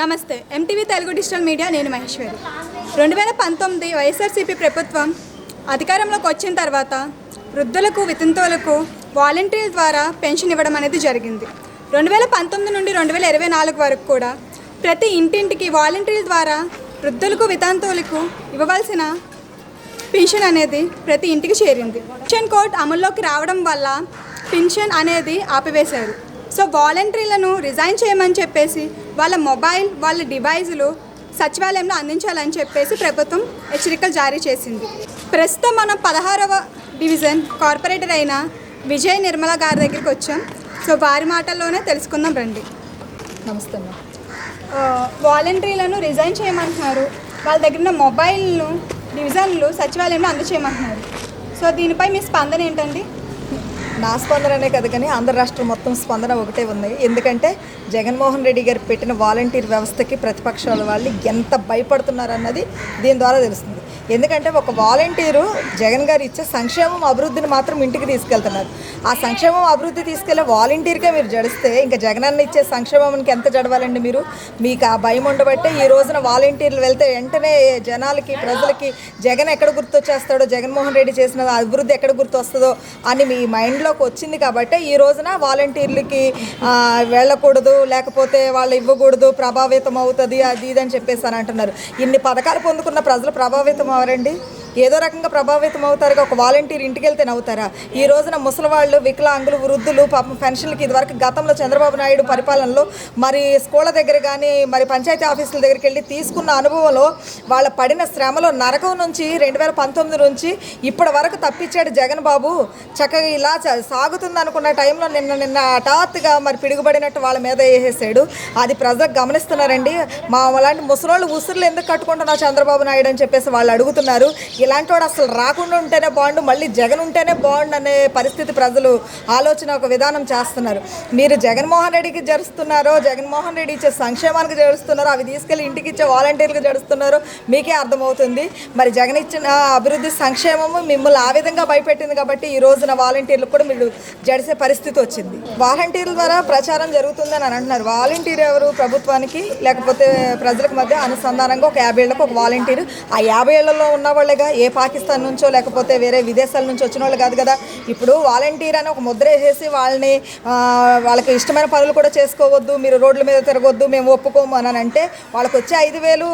నమస్తే MTV Telugu digital media నేను మహేశ్వరి. రెండు వేల పంతొమ్మిది వైఎస్ఆర్సీపీ ప్రభుత్వం అధికారంలోకి వచ్చిన తర్వాత వృద్ధులకు వితంతువులకు వాలంటీర్ల ద్వారా పెన్షన్ ఇవ్వడం అనేది జరిగింది. రెండు వేల పంతొమ్మిది నుండి రెండు వేల ఇరవై నాలుగు వరకు కూడా ప్రతి ఇంటింటికి వాలంటీర్ల ద్వారా వృద్ధులకు వితంతువులకు ఇవ్వవలసిన పింఛన్ అనేది ప్రతి ఇంటికి చేరింది. పింఛన్ కోడ్ అమల్లోకి రావడం వల్ల పింఛన్ అనేది ఆపివేశారు. సో వాలంటీర్లను రిజైన్ చేయమని చెప్పేసి వాళ్ళ మొబైల్ వాళ్ళ డివైజులు సచివాలయంలో అందించాలని చెప్పేసి ప్రభుత్వం హెచ్చరికలు జారీ చేసింది. ప్రస్తుతం మనం పదహారవ డివిజన్ కార్పొరేటర్ అయిన విజయ్ నిర్మల గారి దగ్గరికి వచ్చాం. సో వారి మాటల్లోనే తెలుసుకుందాం రండి. నమస్తే వాలంటీర్లను రిజైన్ చేయమంటున్నారు. వాళ్ళ దగ్గర ఉన్న మొబైల్ను డివిజన్లు సచివాలయంలో అందచేయమంటున్నారు. సో దీనిపై మీ స్పందన ఏంటండి? నా స్పందననే కదా కానీ ఆంధ్ర రాష్ట్రం మొత్తం స్పందన ఒకటే ఉంది. ఎందుకంటే జగన్మోహన్ రెడ్డి గారు పెట్టిన వాలంటీర్ వ్యవస్థకి ప్రతిపక్షాల వాళ్ళు ఎంత భయపడుతున్నారు అన్నది దీని ద్వారా తెలుస్తుంది. ఎందుకంటే ఒక వాలంటీరు జగన్ గారు ఇచ్చే సంక్షేమం అభివృద్ధిని మాత్రం ఇంటికి తీసుకెళ్తున్నారు. ఆ సంక్షేమం అభివృద్ధి తీసుకెళ్ళే వాలంటీర్గా మీరు జడిస్తే ఇంకా జగన్ అన్న ఇచ్చే సంక్షేమానికి ఎంత జడవాలండి మీరు? మీకు ఆ భయం ఉండబట్టే ఈ రోజున వాలంటీర్లు వెళ్తే వెంటనే జనాలకి ప్రజలకి జగన్ ఎక్కడ గుర్తొచ్చేస్తాడో జగన్మోహన్ రెడ్డి చేసిన అభివృద్ధి ఎక్కడ గుర్తొస్తుందో అని మీ మైండ్లోకి వచ్చింది కాబట్టి ఈ రోజున వాలంటీర్లకి వెళ్ళకూడదు లేకపోతే వాళ్ళు ఇవ్వకూడదు ప్రభావితం అవుతుంది అది ఇది అని చెప్పేసి అని అంటున్నారు. ఇన్ని పథకాలు పొందుకున్న ప్రజలు ప్రభావితం మావారండి. ఏదో రకంగా ప్రభావితం అవుతారు ఒక వాలంటీర్ ఇంటికి వెళ్తే నవ్వుతారా? ఈ రోజున ముసలివాళ్ళు వికలాంగులు వృద్ధులు పాపం పెన్షన్లకి ఇదివరకు గతంలో చంద్రబాబు నాయుడు పరిపాలనలో మరి స్కూళ్ళ దగ్గర కానీ మరి పంచాయతీ ఆఫీసుల దగ్గరికి వెళ్ళి తీసుకున్న అనుభవంలో వాళ్ళ పడిన శ్రమలో నరకం నుంచి రెండు వేల పంతొమ్మిది నుంచి ఇప్పటి వరకు తప్పించాడు జగన్ బాబు. చక్కగా ఇలా సాగుతుంది అనుకున్న టైంలో నిన్న నిన్న హఠాత్తుగా మరి పిడుగుబడినట్టు వాళ్ళ మీద వేసేసాడు. అది ప్రజలకు గమనిస్తున్నారండి. మా అలాంటి ముసలోళ్ళు ఉసురులు ఎందుకు కట్టుకుంటున్నా చంద్రబాబు నాయుడు అని చెప్పేసి వాళ్ళు అడుగుతున్నారు. ఇలాంటి వాడు అసలు రాకుండా ఉంటేనే బాగుండు మళ్ళీ జగన్ ఉంటేనే బాగుండు అనే పరిస్థితి ప్రజలు ఆలోచన ఒక విధానం చేస్తున్నారు. మీరు జగన్మోహన్ రెడ్డికి జరుస్తున్నారో జగన్మోహన్ రెడ్డి ఇచ్చే సంక్షేమానికి జరుస్తున్నారో అవి తీసుకెళ్ళి ఇంటికి ఇచ్చే వాలంటీర్లకు జరుస్తున్నారో మీకే అర్థమవుతుంది. మరి జగన్ ఇచ్చిన అభివృద్ధి సంక్షేమము మిమ్మల్ని ఆ విధంగా భయపెట్టింది కాబట్టి ఈ రోజున వాలంటీర్లు కూడా మీరు జడిసే పరిస్థితి వచ్చింది. వాలంటీర్ల ద్వారా ప్రచారం జరుగుతుందని అని అంటున్నారు. వాలంటీర్ ఎవరు ప్రభుత్వానికి లేకపోతే ప్రజలకు మధ్య అనుసంధానంగా ఒక యాభై ఏళ్ళకు ఒక వాలంటీర్. ఆ యాభై ఏళ్ళలో ఉన్న వాళ్ళేగా ఏ పాకిస్తాన్ నుంచో లేకపోతే వేరే విదేశాల నుంచి వచ్చిన వాళ్ళు కాదు కదా. ఇప్పుడు వాలంటీర్ అని ఒక ముద్ర వేసేసి వాళ్ళని వాళ్ళకి ఇష్టమైన పనులు కూడా చేసుకోవద్దు మీరు రోడ్ల మీద తిరగొద్దు మేము ఒప్పుకోము అని అంటే వాళ్ళకి వచ్చే ఐదు వేలు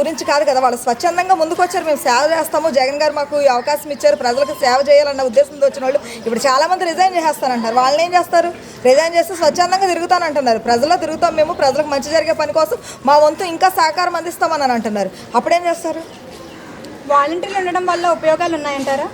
గురించి కాదు కదా. వాళ్ళు స్వచ్ఛందంగా ముందుకు వచ్చారు మేము సేవ చేస్తాము. జగన్ గారు మాకు ఈ అవకాశం ఇచ్చారు ప్రజలకు సేవ చేయాలన్న ఉద్దేశంతో వచ్చిన వాళ్ళు ఇప్పుడు చాలామంది రిజైన్ చేస్తానంటారు వాళ్ళని ఏం చేస్తారు? రిజైన్ చేస్తే స్వచ్ఛందంగా తిరుగుతానంటున్నారు. ప్రజల్లో తిరుగుతాం మేము ప్రజలకు మంచి జరిగే పని కోసం మా వంతు ఇంకా సహకారం అందిస్తామని అంటున్నారు. అప్పుడేం చేస్తారు? వాలంటీర్లు ఉండడం వల్ల ఉపయోగాలు ఉన్నాయంటారా?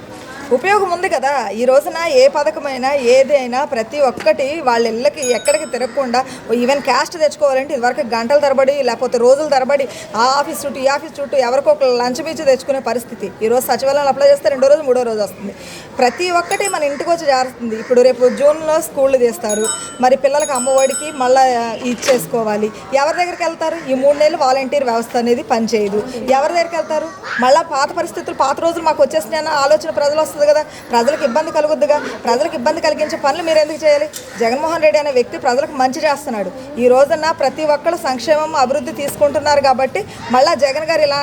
ఉపయోగం ఉంది కదా. ఈ రోజున ఏ పథకమైనా ఏదైనా ప్రతి ఒక్కటి వాళ్ళ ఇళ్ళకి ఎక్కడికి తిరగకుండా ఈవెన్ క్యాస్ట్ తెచ్చుకోవాలంటే ఇదివరకు గంటల తరబడి లేకపోతే రోజుల తరబడి ఆ ఆఫీస్ చుట్టూ ఈ ఆఫీస్ చుట్టూ ఎవరికో ఒక లంచ్ బీచ్ తెచ్చుకునే పరిస్థితి. ఈ రోజు సచివాలయం అప్లై చేస్తే రెండో రోజు మూడో రోజు వస్తుంది. ప్రతి ఒక్కటి మన ఇంటికి వచ్చి జారుతుంది ఇప్పుడు రేపు జూన్లో స్కూళ్ళు తీస్తారు. మరి పిల్లలకి అమ్మఒడికి మళ్ళీ ఇచ్చేసుకోవాలి. ఎవరి దగ్గరికి వెళ్తారు? ఈ మూడు నెలలు వాలంటీర్ వ్యవస్థ అనేది పనిచేయదు. ఎవరి దగ్గరికి వెళ్తారు? మళ్ళీ పాత పరిస్థితులు పాత రోజులు మాకు వచ్చేసినాయన్న ఆలోచన ప్రజలు వస్తుంది కదా? ప్రజలకు ఇబ్బంది కలుగుద్దిగా? ప్రజలకు ఇబ్బంది కలిగించే పనులు మీరు ఎందుకు చేయాలి? జగన్మోహన్ రెడ్డి అనే వ్యక్తి ప్రజలకు మంచి చేస్తున్నాడు. ఈ రోజున ప్రతి ఒక్కరు సంక్షేమం అభివృద్ధి తీసుకుంటున్నారు కాబట్టి మళ్ళీ జగన్ గారు ఇలా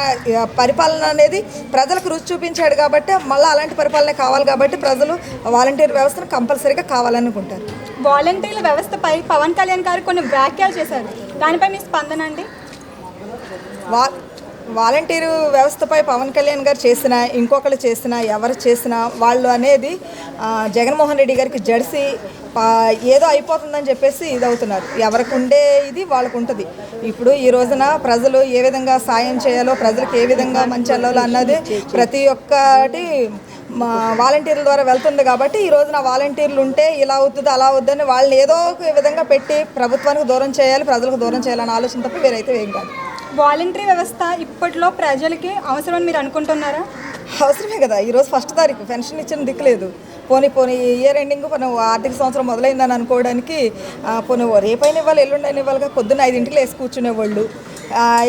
పరిపాలన అనేది ప్రజలకు రుచి చూపించాడు కాబట్టి మళ్ళీ అలాంటి పరిపాలన కావాలి కాబట్టి ప్రజలు వాలంటీర్ వ్యవస్థను కంపల్సరీగా కావాలనుకుంటారు. వాలంటీర్ల వ్యవస్థపై పవన్ కళ్యాణ్ గారు కొన్ని వ్యాఖ్యలు చేశారు. దానిపై మీ స్పందన అండి? వా వాలంటీరు వ్యవస్థపై పవన్ కళ్యాణ్ గారు చేసిన ఇంకొకరు చేసిన ఎవరు చేసినా వాళ్ళు అనేది జగన్మోహన్ రెడ్డి గారికి జడిసి ఏదో అయిపోతుందని చెప్పేసి ఇది అవుతున్నారు ఎవరికి ఉండే ఇది వాళ్ళకు ఉంటుంది ఇప్పుడు ఈ రోజున ప్రజలు ఏ విధంగా సాయం చేయాలో ప్రజలకు ఏ విధంగా మంచి వెళ్ళాలో అన్నది ప్రతి ఒక్కటి మా వాలంటీర్ల ద్వారా వెళ్తుంది కాబట్టి ఈ రోజున వాలంటీర్లు ఉంటే ఇలా అవుతుంది అలా అవుతుందని వాళ్ళని ఏదో ఒక విధంగా పెట్టి ప్రభుత్వానికి దూరం చేయాలి ప్రజలకు దూరం చేయాలనే ఆలోచన తప్ప వేరైతే ఏం కాదు. వాలంటరీ వ్యవస్థ ఇప్పట్లో ప్రజలకి అవసరం అని మీరు అనుకుంటున్నారా? అవసరమే కదా. ఈరోజు ఫస్ట్ తారీఖు. పెన్షన్ ఇచ్చిన దిక్కు లేదు. పోనీ పోనీ ఇయర్ ఎండింగ్ మనం ఆర్థిక సంవత్సరం మొదలైందని అనుకోవడానికి ఆ, పోనీ ఓ ఇవ్వాలి ఎల్లుండైనా ఇవ్వాలిగా పొద్దున్న ఐదింటికి వేసి కూర్చునేవాళ్ళు.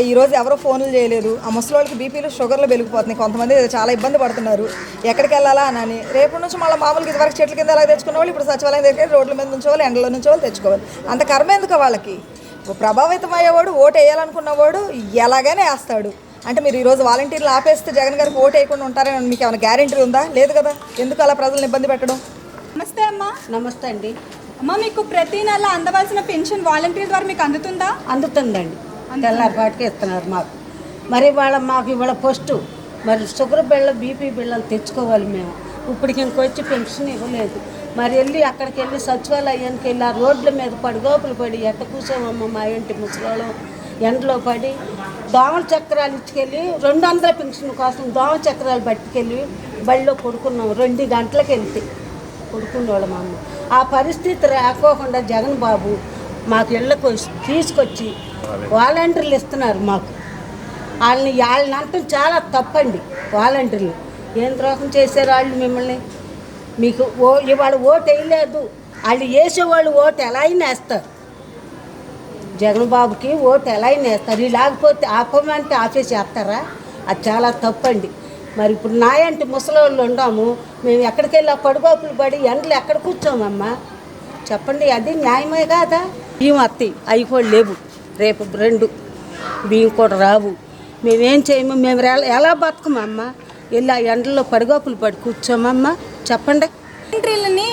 ఈరోజు ఎవరో ఫోన్లు చేయలేదు. ఆ ముసలివాళ్ళకి బీపీలు షుగర్లు వెలిగిపోతున్నాయి కొంతమంది చాలా ఇబ్బంది పడుతున్నారు. ఎక్కడికి వెళ్ళాలా అని అని. రేపు నుంచి మళ్ళీ మామూలుగా ఇదివరకు చెట్ల కింద ఎలా తెచ్చుకునే వాళ్ళు ఇప్పుడు సచివాలయం దగ్గర రోడ్ల మీద నుంచి వాళ్ళు ఎండలో నుంచోవాలి తెచ్చుకోవాలి. అంత కర్మ ఎందుకు వాళ్ళకి? ప్రభావితం అయ్యేవాడు ఓటు వేయాలనుకున్నవాడు ఎలాగైనా వేస్తాడు. అంటే మీరు ఈరోజు వాలంటీర్లు ఆపేస్తే జగన్ గారికి ఓటు వేయకుండా ఉంటారని మీకు ఏమైనా గ్యారెంటీ ఉందా? లేదు కదా. ఎందుకు అలా ప్రజలను ఇబ్బంది పెట్టడం? నమస్తే అమ్మా. నమస్తే అండి. అమ్మ మీకు ప్రతి నెల అందవలసిన పెన్షన్ వాలంటీర్ ద్వారా మీకు అందుతుందా? అందుతుందండి. తెల్లారిపాటికి ఇస్తున్నారు మాకు. మరి వాళ్ళ మాకు ఇవాళ ఫస్ట్. మరి షుగర్ బిళ్ళ బీపీ బిళ్ళలు తెచ్చుకోవాలి మేము. ఇప్పటికి ఇంకొచ్చి పెన్షన్ ఇవ్వలేదు. మరి వెళ్ళి అక్కడికి వెళ్ళి సచివాలయానికి వెళ్ళి ఆ రోడ్ల మీద పడి గోపులు పడి ఎట్ట కూర్చోమమ్మ మా ఇంటి ముసలోళ్ళం. ఎండలో పడి దోమల చక్రాలు ఇచ్చుకెళ్ళి రెండు వందల పెన్షన్ కోసం దోమల చక్రాలు పట్టుకెళ్ళి బడిలో పడుకున్నాం. రెండు గంటలకు వెళ్తే కొడుకున్నోళ్ళ అమ్మ. ఆ పరిస్థితి రాకోకుండా జగన్ బాబు మాకు ఇళ్ళకు తీసుకొచ్చి వాలంటీర్లు ఇస్తున్నారు మాకు. వాళ్ళని వాళ్ళని అంటాం చాలా తప్పండి వాలంటీర్లు. ఏం ద్రోహం చేశారు వాళ్ళు మిమ్మల్ని? మీకు ఓ ఇవాళ ఓటు వేయలేదు. వాళ్ళు వేసేవాళ్ళు ఓటు ఎలా అయినా వేస్తారు. జగన్ బాబుకి ఓటు ఎలా అయినా వేస్తారు. లేకపోతే ఆపమంటే ఆఫీస్ చేస్తారా అది చాలా తప్పండి. మరి ఇప్పుడు నాయంటి ముసలోళ్ళు ఉండాము. మేము ఎక్కడికి వెళ్ళి పడుగోపులు పడి ఎండలు ఎక్కడ కూర్చోమమ్మా? చెప్పండి అది న్యాయమే కాదా? బియ్యం అత్తి అవి కూడా లేవు. రేపు రెండు. బియ్యం కూడా రావు. మేమేం చేయము? మేము ఎలా- ఎలా బతకమమ్మా? వెళ్ళి ఆ ఎండల్లో పడుగోపులు పడి కూర్చోమమ్మా? చెప్పండి. వాలంటీర్లని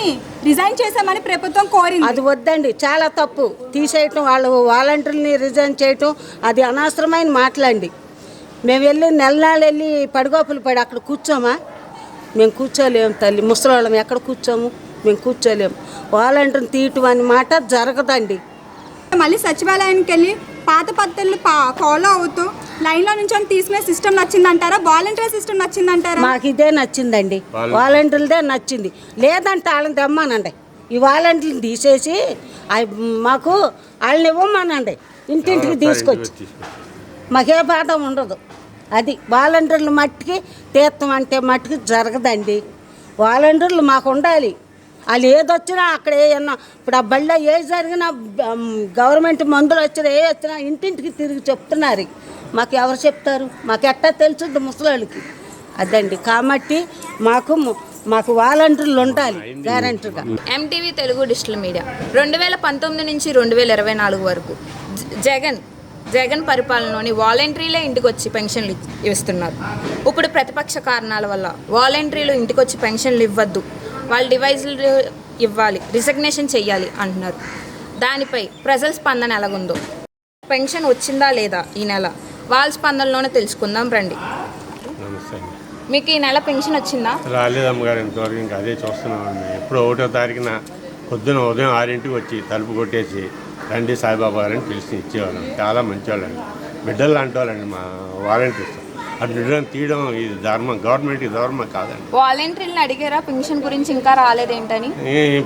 రిజైన్ చేశామని ప్రభుత్వం కోరింది. అది వద్దండి చాలా తప్పు. తీసేయటం వాళ్ళు వాలంటీర్ని రిజైన్ చేయటం అది అనవసరమైన మాటలండి. మేము వెళ్ళి నెల నెల వెళ్ళి పడిగోపులు పడి అక్కడ కూర్చోమా? మేము కూర్చోలేము తల్లి ముసలోళ్ళం ఎక్కడ కూర్చోము? మేము కూర్చోలేము. వాలంటీర్ని తీయటం అని మాట జరగదండి. మళ్ళీ సచివాలయానికి వెళ్ళి పాత పద్ధతులు ఫాలో అవుతూ లైన్లో నుంచి తీసుకునే సిస్టమ్ నచ్చిందంటారా? వాలంటీర్ సిస్టమ్ నచ్చిందంటారా? మాకు ఇదే నచ్చిందండి. వాలంటీర్లదే నచ్చింది. లేదంటే వాళ్ళని తెమ్మానండి. ఈ వాలంటీర్ని తీసేసి అవి మాకు వాళ్ళని ఇవ్వమానండి. ఇంటింటికి తీసుకొచ్చి. మాకే బాధ ఉండదు. అది వాలంటీర్లు మట్టికి తీర్థం అంటే మట్టికి జరగదండి. వాలంటీర్లు మాకు ఉండాలి. వాళ్ళు ఏదొచ్చినా అక్కడ ఏమన్నా ఇప్పుడు ఆ బళ్ళో ఏ జరిగినా గవర్నమెంట్ మందులు వచ్చినా ఏ వచ్చినా ఇంటింటికి తిరిగి చెప్తున్నారు. మాకు ఎవరు చెప్తారు? మాకు ఎట్టా తెలుసుద్ది ముసలోళ్ళకి? అదండి. కాబట్టి మాకు మాకు వాలంటీర్లు ఉండాలి గ్యారంటీగా. MTV Telugu digital media. రెండు వేల పంతొమ్మిది నుంచి రెండు వేల ఇరవై నాలుగు వరకు జ- జగన్ జగన్ పరిపాలనలోని వాలంటరీలే ఇంటికి వచ్చి పెన్షన్లు ఇస్తున్నారు. ఇప్పుడు ప్రతిపక్ష కారణాల వల్ల వాలంటరీలు ఇంటికి వచ్చి పెన్షన్లు ఇవ్వద్దు. వాళ్ళ డివైజులు ఇవ్వాలి రిజగ్నేషన్ చేయాలి అంటున్నారు. దానిపై ప్రజల స్పందన ఎలాగుందో. పెన్షన్ వచ్చిందా లేదా ఈ నెల? వాళ్ళ స్పందనలోనే తెలుసుకుందాం రండి. నమస్తే అండి. మీకు ఈ నెల పెన్షన్ వచ్చిందా? రాలేదు అమ్మగారు ఇంతవరకు ఇంకా అదే చూస్తున్నామండి. ఎప్పుడు ఒకటో తారీఖున పొద్దున ఉదయం ఆరింటికి వచ్చి తలుపు కొట్టేసి రండి సాయిబాబా గారని పిలిచి ఇచ్చేవాళ్ళం. చాలా మంచివాళ్ళండి. బిడ్డలు లాంటి వాళ్ళండి మా వాలంటీర్స్. అటు బిడ్డలను తీయడం ఇది ధర్మం గవర్నమెంట్కి ధర్మం కాదండి. వాలంటీర్లను అడిగారా? పెన్షన్ గురించి ఇంకా రాలేదేంటని?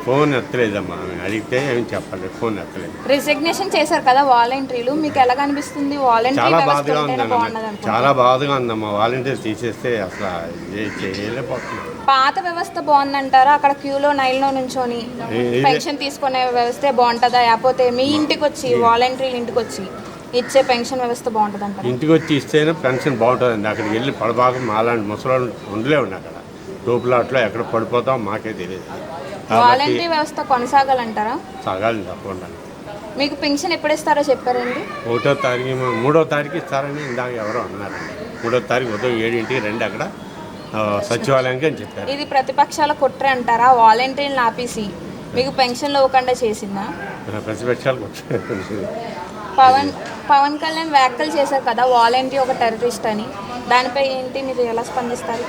ఫోన్ ఎత్తలేదమ్మా. అడిగితే ఏం చెప్పాలి ఫోన్ ఎత్తలేదు. రిజిగ్నేషన్ చేశారు కదా వాలంటీర్లు. మీకు ఎలా కనిపిస్తుంది? వాలంటీర్ చాలా బాధగా ఉందమ్మా. చాలా బాధగా ఉందమ్మా. వాలంటీర్స్ తీసేస్తే అసలు చేయలేకపోతున్నాం. పాత వ్యవస్థ బాగుందంటారా? అక్కడ క్యూలో నైల్లో నుంచొని పెన్షన్ తీసుకునే వ్యవస్థే బాగుంటుందా? లేకపోతే మీ ఇంటికి వచ్చి వాలంటీర్లు ఇంటికి వచ్చి ఇచ్చే పెన్షన్ వ్యవస్థ బాగుంటుంది అంటారా ఇంటికి వచ్చి ఇస్తేనే పెన్షన్ బాగుంటుందండి. అక్కడికి వెళ్ళి పడబాగా మాలాంటి ముసలాళ్ళు ఉండలేవండి అక్కడ. టోపులాట్లో ఎక్కడ పడిపోతాం మాకే తెలియదు. వాలంటీర్ వ్యవస్థ కొనసాగాలంటారా? సాగాలి తప్పకుండా. మీకు పెన్షన్ ఎప్పుడు ఇస్తారో చెప్పారండి? ఒకటో తారీఖు మూడో తారీఖు ఇస్తారని ఇందాక ఎవరో అన్నారండి. మూడో తారీఖు ఉదయం ఏడింటికి రండి అక్కడ. సచివాలయానికి అని చెప్పారు. ఇది ప్రతిపక్షాల కుట్ర అంటారా? వాలంటీర్లను ఆపేసి మీకు పెన్షన్లు ఇవ్వకుండా చేసిందా? ప్రతిపక్షాలకు వచ్చారు పవన్ పవన్ కళ్యాణ్ వ్యాఖ్యలు చేశారు కదా వాలంటీర్ ఒక టెర్రరిస్ట్ అని. దానిపై ఏంటి మీరు ఎలా స్పందిస్తారు?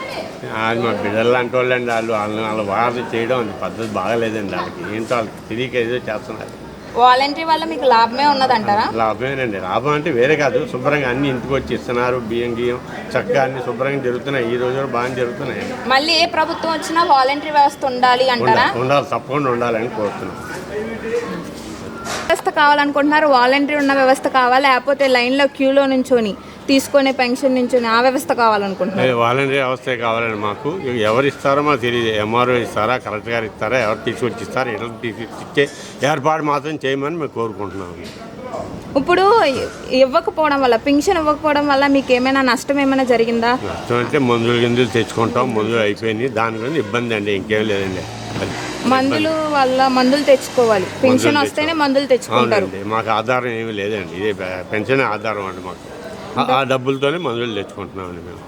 అది మా బిడ్డలు లాంటి వాళ్ళండి వాళ్ళు. వాళ్ళని వాళ్ళ వారు చేయడం అది పద్ధతి బాగాలేదండి వాళ్ళకి. ఏంటో వాళ్ళకి తెలియక ఏదో చేస్తున్నారు. వాలంటీర్ వల్ల మీకు లాభమే ఉన్నదంటారా? లాభమేనండి. లాభం అంటే వేరే కాదు. శుభ్రంగా అన్ని ఇంటికి వచ్చి ఇస్తున్నారు. బియ్యం గియ్యం చక్కగా అన్ని శుభ్రంగా జరుగుతున్నాయి. ఈ రోజు బాగా జరుగుతున్నాయి. మళ్ళీ ఏ ప్రభుత్వం వచ్చినా వాలంటీర్ వ్యవస్థ ఉండాలి అంటారా? ఉండాలి. ఉండాలి. తప్పకుండా ఉండాలని కోరుతున్నాం. వ్యవస్థ కావాలనుకుంటున్నారు వాలంటీర్ ఉన్న వ్యవస్థ కావాలా లేకపోతే లైన్లో క్యూలో నుంచొని తీసుకునే పెన్షన్ నుంచొని ఆ వ్యవస్థ కావాలనుకుంటున్నారు? వాలంటీర్ వ్యవస్థే కావాలండి మాకు. ఎవరు ఇస్తారో మాకు తెలియదు. ఎంఆర్ఓ ఇస్తారా కలెక్టర్ గారు ఇస్తారా ఎవరు తీసుకొచ్చి ఇస్తారా ఇళ్ళకి తీసుకొచ్చి ఏర్పాటు మాత్రం చేయమని మేము కోరుకుంటున్నాము. ఇప్పుడు ఇవ్వకపోవడం వల్ల పెన్షన్ ఇవ్వకపోవడం వల్ల మీకు ఏమైనా నష్టం ఏమైనా జరిగిందా? నష్టం అంటే మందులు గిందులు తెచ్చుకుంటాం మందులు అయిపోయినాయి. దాని గురించి ఇబ్బంది అండి ఇంకేం లేదండి. మందులు వల్ల మందులు తెచ్చుకోవాలి. పెన్షన్ వస్తేనే మందులు తెచ్చుకుంటారు. అవునండి మాకు ఆధారం ఏమీ లేదండి. ఇదే పె- పెన్షన్ ఆధారం అండి మాకు. ఆ- ఆ డబ్బులతోనే మందులు తెచ్చుకుంటున్నామండి మేము.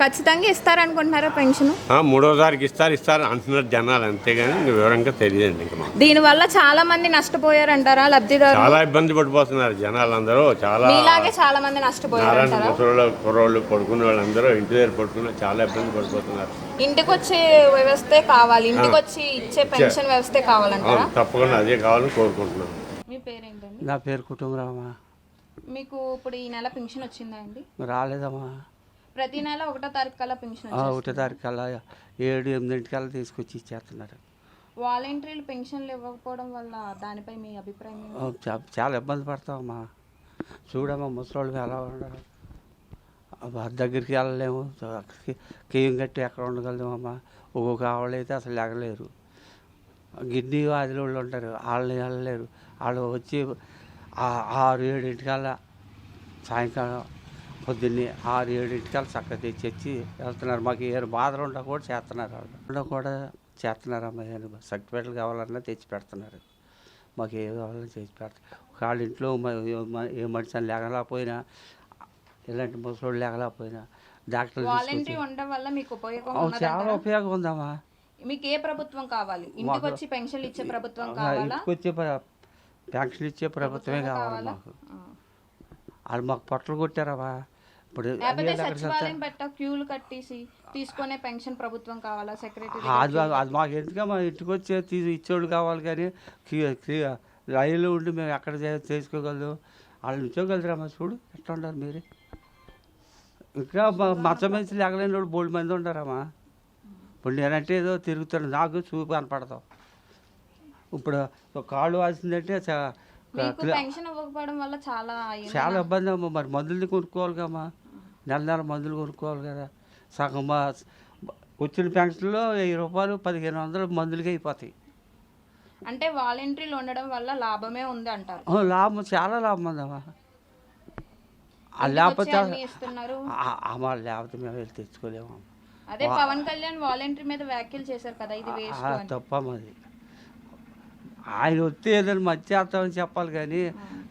ఖచ్చితంగా ఇస్తారనుకుంటున్నారా పెన్షన్? ఆ, మూడో తారీఖు ఇస్తారు ఇస్తారు అంటున్నారు జనాలు అంతేగాని ఇంక వివరంగా తెలియదండి ఇంకా మాకు. దీనివల్ల చాలా మంది నష్టపోయారంటారా లబ్ధిదారు చాలా ఇబ్బంది పడిపోతున్నారు జనాలు అందరూ చాలా మీలాగే చాలా మంది నష్టపోయారంటారా? ముసలోళ్ళు కుర్రోళ్ళు పడుకునే వాళ్ళందరూ ఇంటి దగ్గర పడుకున్న చాలా ఇబ్బంది పడిపోతున్నారు. ఇంటికి వచ్చే వ్యవస్థే కావాలి. ఇంటికి వచ్చి ఇచ్చే పెన్షన్ వ్యవస్థే కావాలంటారా? తప్పకుండా అదే కావాలని కోరుకుంటున్నాం. మీ పేరేంటండి? నా పేరు కుటుంబరామా. మీకు ఇప్పుడు ఈ నెల పెన్షన్ వచ్చిందా అండి? రాలేదమ్మా. ప్రతి నెల ఒకటో తారీఖు కల్లా పెన్షన్ ఒకటో తారీఖు కల్లా ఏడు ఎనిమిదింటికల్లా తీసుకొచ్చి ఇచ్చేస్తున్నారు. వాలంటీర్లు పెన్షన్లు ఇవ్వకపోవడం వల్ల దానిపై మీ అభిప్రాయం చాలా ఇబ్బంది పడతామమ్మా చూడమ్మా ముసలోళ్ళు ఎలా ఉండరు వారి దగ్గరికి వెళ్ళలేము. అక్కడికి కేయం కట్టి ఎక్కడ ఉండగలమమ్మా ఒక్కొక్క ఆవిడ అయితే అసలు ఎగలేరు గిడ్నీ వాదిలో వాళ్ళు ఉంటారు. వాళ్ళని వెళ్ళలేరు. వాళ్ళు వచ్చి ఆరు ఏడింటికల్లా సాయంకాలం పొద్దున్నే ఆరు ఏడింటికల్లా చక్కగా తెచ్చి వెళ్తున్నారు. మాకు ఏ బాధలు ఉండా కూడా చేస్తున్నారు వాళ్ళు. కూడా చేస్తున్నారమ్మా. ఏం సర్టిఫికేట్లు కావాలన్నా తెచ్చి పెడుతున్నారు. మాకు ఏ కావాలన్నా చేసి పెడతారు వాళ్ళ ఇంట్లో ఏ- మనిషి అని ఇలాంటి ముసలోళ్ళు డాక్టర్లు వాలంటీర్ తీసుకొచ్చి ఉండడం వల్ల మీకు ఉపయోగం చాలా? ఉపయోగం ఉందమ్మా మీకు ఏ ప్రభుత్వం కావాలి? ఇంటికి వచ్చి పెన్షన్లు ఇచ్చే ప్రభుత్వం కావాలా? ఇంటికి పెన్షన్ ఇచ్చే ప్రభుత్వమే కావాలి మాకు. వాళ్ళు మాకు పొట్టలు కొట్టారమ్మా. ఇప్పుడు సచివాలయం పెట్ట క్యూలు కట్టేసి తీసుకునే పెన్షన్ ప్రభుత్వం కావాలా సెక్రటరీ అది అది మాకు ఎందుకమ్మా? ఇంటికి వచ్చే తీసి ఇచ్చేవాళ్ళు కావాలి కానీ రైలు ఉండి మేము ఎక్కడ చేసుకోగలదు? వాళ్ళు నుంచోగలరామ్మా చూడు. ఎట్లా ఉన్నారు మీరు? ఇంకా మచ్చ మంచి లేకలేని వాళ్ళు బోల్డ్ మంది ఉండారమ్మా ఇప్పుడు నేనంటే ఏదో తిరుగుతాను నాకు చూపు కనపడతాం ఇప్పుడు ఒక కాళ్ళు వాసిందంటే పెన్షన్ ఇవ్వకపోవడం వల్ల చాలా చాలా ఇబ్బంది అమ్మా. మరి మందులు కొనుక్కోవాలి కమ్మా నెల నెల మందులు కొనుక్కోవాలి కదా. సగం మా వచ్చిన పెన్షన్లో వెయ్యి రూపాయలు పదిహేను వందలు మందులకి అయిపోతాయి. అంటే వాలంటీర్లు ఉండడం వల్ల లాభమే ఉంది అంటారు. లాభం చాలా లాభం ఉందమ్మా. లేకపోతే వచ్చి అన్ని ఇస్తున్నారు? ఆ- ఆ మా లేకపోతే మేము వెళ్ళి తెచ్చుకోలేము. అదే పవన్ కళ్యాణ్ వాలంటీర్ మీద వ్యాఖ్యలు చేశారు కదా ఇది అని. తప్పమ్మది ఆయన వస్తే ఏదైనా మంచి చేస్తామని చెప్పాలి కానీ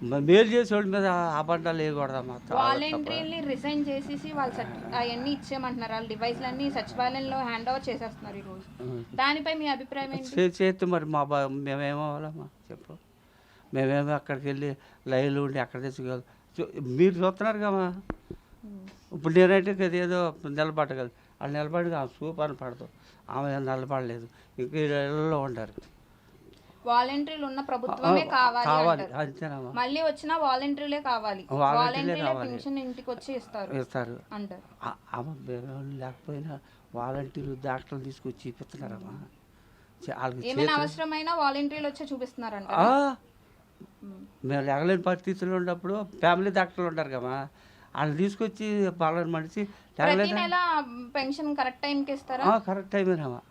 మేలు చేసేవాళ్ళ మీద అబండాలు వేయకూడదమ్మా తప్పు. వాలంటీర్ని రిజైన్ చేసేసి వాళ్ళు అవన్నీ ఇచ్చేయమంటున్నారు. వాళ్ళ డివైస్లు అన్ని సచివాలయంలో హ్యాండ్ ఓవర్ చేసేస్తున్నారు ఈ రోజు. దానిపై మీ అభిప్రాయం ఏంటి? చేస్తే మరి మా బా మేమేమవ్వాలమ్మా చెప్పు. మేమేమో అక్కడికి వెళ్ళి లైన్లో ఉండి అక్కడ తెచ్చుకోవాలి మీరు చూస్తున్నారు కమ్మా ఇప్పుడు నేనంటే కదా ఏదో నిలబడగలదు వాళ్ళు నిలబడి ఆమె సూపర్ పడదు. ఆమె నిలబడలేదు. ఇంక ఇళ్ళలో ఉంటారు వాలంటీర్లు ఉన్న ప్రభుత్వమే కావాలి మళ్ళీ వచ్చిన వాలంటీర్లే కావాలి. వాలంటీర్లే. పెన్షన్ ఇంటికి వచ్చి ఇస్తారు ఇస్తారు. అంటారు. లేకపోయినా వాలంటీర్లు డాక్టర్లు తీసుకొచ్చి వాళ్ళకి ఏమైనా అవసరమైన వాలంటీర్లు వచ్చి చూపిస్తున్నారంట మేము లేగలేని పరిస్థితుల్లో ఉన్నప్పుడు ఫ్యామిలీ డాక్టర్లు ఉంటారు కదా వాళ్ళు తీసుకొచ్చి వాళ్ళని మనిషి పెన్షన్ కరెక్ట్ టైంకి ఇస్తారా? కరెక్ట్ టైమేనమ్మా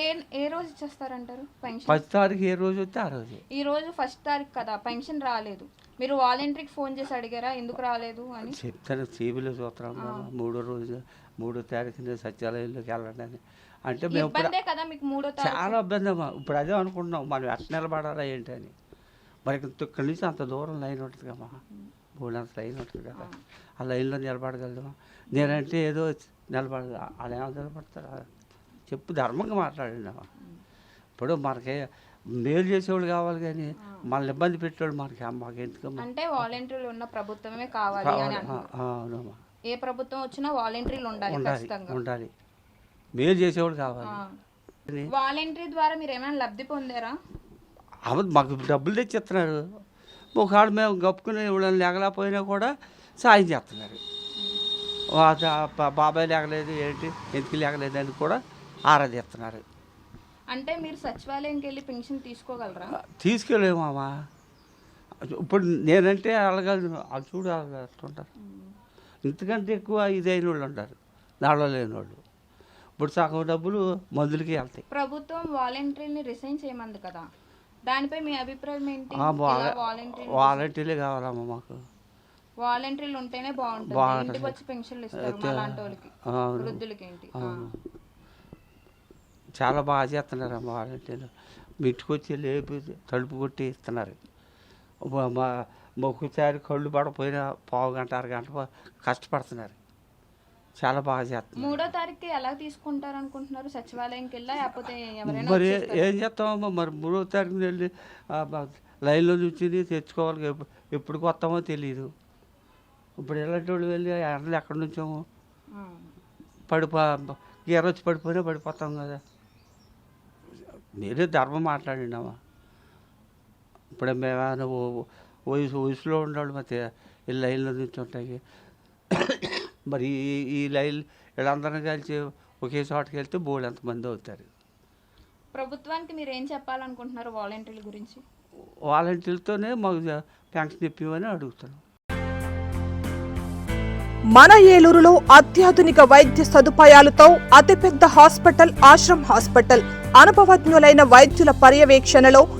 ఏ ఏ రోజు ఇచ్చేస్తారంటారు పెన్షన్? ఫస్ట్ తారీఖు ఏ రోజు వస్తే ఆ రోజు. ఈ రోజు ఫస్ట్ తారీఖు కదా పెన్షన్ రాలేదు. మీరు వాలంటీర్కి ఫోన్ చేసి అడిగారా ఎందుకు రాలేదు అని? చెప్తాను టీవీలో చూస్తున్నాం మూడో రోజు మూడో తారీఖున సచివాలయంలోకి వెళ్ళండి అని. అంటే మేము కదా మీకు మూడో చాలా ఇబ్బంది అమ్మా. ఇప్పుడు అదే అనుకుంటున్నాం మనం ఎట్లా నిలబడాలా ఏంటి అని. మరి ఇక్కడి నుంచి అంత దూరం లైన్ ఉంటుంది కమ్మా మూడంత లైన్ ఉంటుంది కదా. ఆ లైన్లో నిలబడగలమా నేనంటే ఏదో నిలబడ వాళ్ళు ఏమైనా నిలబడతారా. చెప్పు ధర్మంగా మాట్లాడండి అమ్మా. ఇప్పుడు మనకి మేలు చేసేవాళ్ళు కావాలి కానీ మనల్ని ఇబ్బంది పెట్టేవాళ్ళు మనకి మాకు ఎందుకమ్మా? అంటే వాలంటీర్లు ఉన్న ప్రభుత్వమే కావాలి అవునమ్మా. ఏ ప్రభుత్వం వచ్చినా వాలంటీర్లు ఉండాలి ఉండాలి మేలు చేసేవాళ్ళు కావాలి. వాలంటీర్ ద్వారా మీరు ఏమైనా లబ్ధి పొందారా? అవ మాకు డబ్బులు తెచ్చిస్తున్నారు. ఒకవేళ మేము గప్పుకుని ఇవ్వడం లేకలేకపోయినా కూడా సాయం చేస్తున్నారు. బాబాయ్ లేకలేదు ఏంటి ఎందుకు లేకలేదు అని కూడా ఆరాధిస్తున్నారు అంటే మీరు సచివాలయంకి వెళ్ళి పెన్షన్ తీసుకోగలరా? తీసుకెళ్ళేమామా ఇప్పుడు నేనంటే అడగలను అది చూడు అట్లుంటారు. ఇంతకంటే ఎక్కువ ఇదైన వాళ్ళు ఉంటారు దానిలో లేని వాళ్ళు. ఇప్పుడు సగం డబ్బులు మందులకి వెళ్తాయి. ప్రభుత్వం వాలంటీర్ని రిసైన్ చేయమంది కదా. దానిపై మీ అభిప్రాయం ఏంటి? వాలంటీర్లే కావాలమ్మా మాకు. వాలంటీర్లు ఉంటేనే బాగుంటుంది. ఇంటికి వచ్చి పెన్షన్లు ఇస్తారు మా లాంటి వాళ్ళకి అవును. వృద్ధులకి ఏంటి. చాలా బాగా చేస్తున్నారమ్మా వాలంటీర్లు. మీ ఇంటికి వచ్చి లేపి తలుపు కొట్టి ఇస్తున్నారు. మా- మా ఒక్కసారి కళ్ళు పడపోయినా పావు గంట అరగంట కష్టపడుతున్నారు. చాలా బాగా చేస్తున్నారు మూడో తారీఖు ఎలా తీసుకుంటారు అనుకుంటున్నారు సచివాలయంకి వెళ్ళా లేకపోతే ఎవరైనా మరి? ఏం చేస్తామమ్మా మరి మూడో తారీఖున వెళ్ళి లైన్లో నుంచి తెచ్చుకోవాలి ఎప్పు- ఎప్పుడు కొత్తామో తెలియదు ఇప్పుడు ఎలాంటి వాళ్ళు వెళ్ళి ఎండలు ఎక్కడి నుంచాము. పడిపో గీర వచ్చి పడిపోయినా పడిపోతాం కదా మీరే ధర్మం మాట్లాడినామా ఇప్పుడు మేము వయసు వయసులో ఉండేవాళ్ళు మరి ఈ లైన్లో నుంచి ఉంటాయి మరి ఈ- ఈ లైన్ వీళ్ళందరం కలిసి ఒకే చోటకి వెళ్తే బోర్డు ఎంతమంది అవుతారు? ప్రభుత్వానికి మీరు ఏం చెప్పాలనుకుంటున్నారు వాలంటీర్ల గురించి? వాలంటీర్లతోనే మాకు పెన్షన్ ఇప్పిమని అడుగుతున్నాం. మన ఏలూరులో అత్యాధునిక వైద్య సదుపాయాలతో అతిపెద్ద హాస్పిటల్ ఆశ్రమ్ హాస్పిటల్. అనుభవజ్ఞులైన వైద్యుల పర్యవేక్షణలో